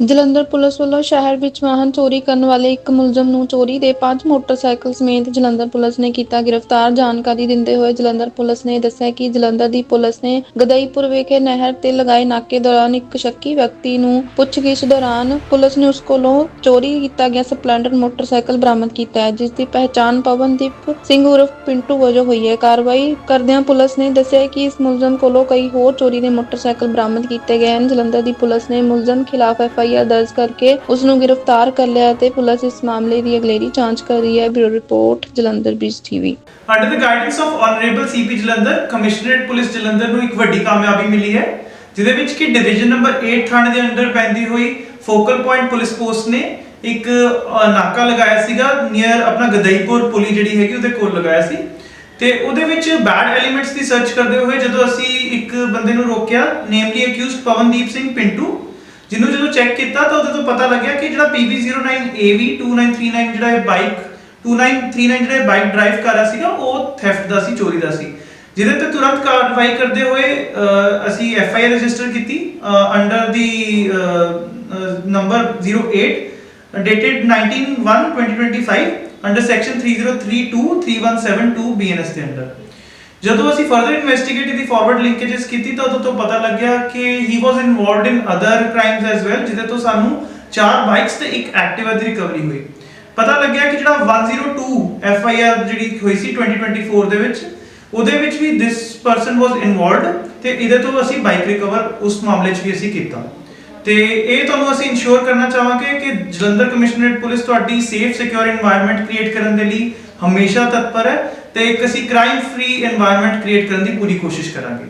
Jalandhar police ਵੱਲੋਂ ਸ਼ਹਿਰ ਵਿੱਚ ਵਾਹਨ ਚੋਰੀ ਕਰਨ ਵਾਲੇ ਇੱਕ ਮੁਲਜ਼ਮ ਨੂੰ ਚੋਰੀ ਦੇ ਪੰਜ ਮੋਟਰਸਾਈਕਲ ਸਮੇਤ ਜਲੰਧਰ ਪੁਲਿਸ ਨੇ ਕੀਤਾ ਗ੍ਰਿਫਤਾਰ। ਜਾਣਕਾਰੀ ਦਿੰਦੇ ਹੋਏ ਜਲੰਧਰ ਪੁਲਿਸ ਨੇ ਦੱਸਿਆ ਕਿ ਜਲੰਧਰ ਦੀ ਪੁਲਿਸ ਨੇ ਗਦਈਪੁਰ ਵਿਖੇ ਨਹਿਰ ਤੇ ਲਗਾਏ ਨਾਕੇ ਦੌਰਾਨ ਇੱਕ ਸ਼ੱਕੀ ਵਿਅਕਤੀ ਨੂੰ ਪੁੱਛਗਿੱਛ ਦੌਰਾਨ ਪੁਲਿਸ ਨੇ ਉਸ ਕੋਲੋਂ ਚੋਰੀ ਕੀਤਾ ਗਿਆ ਸਪਲੈਂਡਰ ਮੋਟਰਸਾਈਕਲ ਬਰਾਮਦ ਕੀਤਾ ਹੈ, ਜਿਸ ਦੀ ਪਹਿਚਾਣ ਪਵਨਦੀਪ ਸਿੰਘ ਉਰਫ ਪਿੰਟੂ ਵਜੋਂ ਹੋਈ ਹੈ। ਕਾਰਵਾਈ ਕਰਦਿਆਂ ਪੁਲਿਸ ਨੇ ਦੱਸਿਆ ਕਿ ਇਸ ਮੁਲਜ਼ਮ ਕੋਲੋਂ ਕਈ ਹੋਰ ਚੋਰੀ ਦੇ ਮੋਟਰਸਾਈਕਲ ਬਰਾਮਦ ਕੀਤੇ ਗਏ ਹਨ। ਜਲੰਧਰ ਦੀ ਪੁਲਿਸ ਨੇ ਮੁਲਜ਼ਮ ਖਿਲਾਫ ਐਫ ਆਰ ਦਰਜ ਕਰਕੇ ਉਸ ਨੂੰ ਗ੍ਰਿਫਤਾਰ ਕਰ ਲਿਆ ਅਤੇ ਪੁਲਿਸ ਇਸ ਮਾਮਲੇ ਦੀ ਅਗਲੇਰੀ ਜਾਂਚ ਕਰ ਰਹੀ ਹੈ bureau report Jalandhar beach TV under the guidance of honourable CP Jalandhar commissionerate police Jalandhar ਨੂੰ ਇੱਕ ਵੱਡੀ ਕਾਮਯਾਬੀ ਮਿਲੀ ਹੈ ਜਿਹਦੇ ਵਿੱਚ ਕਿ ਡਿਵੀਜ਼ਨ ਨੰਬਰ 8 ਥਾਣੇ ਦੇ ਅੰਡਰ ਪੈਂਦੀ ਹੋਈ ਫੋਕਲ ਪੁਆਇੰਟ ਪੁਲਿਸ ਪੋਸਟ ਨੇ ਇੱਕ ਅ, ਨਾਕਾ ਲਗਾਇਆ ਸੀਗਾ ਨੀਅਰ ਆਪਣਾ ਗਦਈਪੁਰ ਪੁਲੀ ਜਿਹੜੀ ਹੈਗੀ ਉਹਦੇ ਕੋਲ ਲਗਾਇਆ ਸੀ। ਤੇ ਉਹਦੇ ਵਿੱਚ ਬੈਡ ਐਲੀਮੈਂਟਸ ਦੀ ਸਰਚ ਕਰਦੇ ਹੋਏ ਜਦੋਂ ਅਸੀਂ ਇੱਕ ਬੰਦੇ ਨੂੰ ਰੋਕਿਆ ਨੇਮਲੀ ਅਕਿਊਜ਼ਡ ਪਵਨਦੀਪ ਸਿੰਘ ਪਿੰਟੂ ਜਿਹਨੂੰ ਜਦੋਂ ਚੈੱਕ ਕੀਤਾ ਤਾਂ ਉਹਦੇ ਤੋਂ ਪਤਾ ਲੱਗਿਆ ਕਿ ਜਿਹੜਾ PB09AV 2939 ਜਿਹੜਾ ਇਹ ਬਾਈਕ 2939 ਜਿਹੜਾ ਬਾਈਕ ਡਰਾਈਵ ਕਰ ਰਿਹਾ ਸੀਗਾ ਉਹ ਥੈਫਟ ਦਾ ਸੀ ਚੋਰੀ ਦਾ ਸੀ। ਜਿਹਦੇ ਤੇ ਤੁਰੰਤ ਕਾਰਵਾਈ ਕਰਦੇ ਹੋਏ ਅਹ, ਅਸੀਂ ਐਫ ਆਈ ਆਰ ਰਜਿਸਟਰ ਕੀਤੀ under the number 08 dated 19/1/2025 under section 3032 3172 BNS ਦੇ ਅੰਡਰ ਜਦੋਂ ਅਸੀਂ further investigate the forward linkages ਕੀਤੀ ਤਾਂ ਉਦੋਂ ਤੋਂ ਪਤਾ ਲੱਗਿਆ ਕਿ he was involved in other crimes as well ਜਿਹਦੇ ਤੋਂ ਸਾਨੂੰ ਚਾਰ ਬਾਈਕਸ ਤੇ ਇੱਕ ਐਕਟਿਵਾ ਦੀ ਰਿਕਵਰੀ ਹੋਈ। ਪਤਾ ਲੱਗਿਆ ਕਿ ਜਿਹੜਾ 102 ਐਫ ਆਈ ਆਰ ਜਿਹੜੀ ਹੋਈ ਸੀ 2024 ਦੇ ਵਿੱਚ, ਉਹਦੇ ਵਿੱਚ ਵੀ ਥਿਸ ਪਰਸਨ ਵਾਸ ਇਨਵੋਲਵਡ ਤੇ ਇਹਦੇ ਤੋਂ ਅਸੀਂ ਬਾਈਕ ਰਿਕਵਰ ਉਸ ਮਾਮਲੇ 'ਚ ਵੀ ਅਸੀਂ ਕੀਤਾ। ਤੇ ਇਹ ਤੁਹਾਨੂੰ ਅਸੀਂ ਇਨਸ਼ੋਰ ਕਰਨਾ ਚਾਹਾਂਗੇ ਕਿ ਜਲੰਧਰ ਕਮਿਸ਼ਨਰੇਟ ਪੁਲਿਸ ਤੁਹਾਡੀ ਸੇਫ ਸਿਕਿਉਰ এনवायरमेंट ਕ੍ਰੀਏਟ ਕਰਨ ਦੇ ਲਈ ਹਮੇਸ਼ਾ ਤਤਪਰ ਹੈ। ਤੇ ਇੱਕ ਅਸੀਂ ਕ੍ਰਾਈਮ ਫ੍ਰੀ এনवायरमेंट ਕ੍ਰੀਏਟ ਕਰਨ ਦੀ ਪੂਰੀ ਕੋਸ਼ਿਸ਼ ਕਰਾਂਗੇ।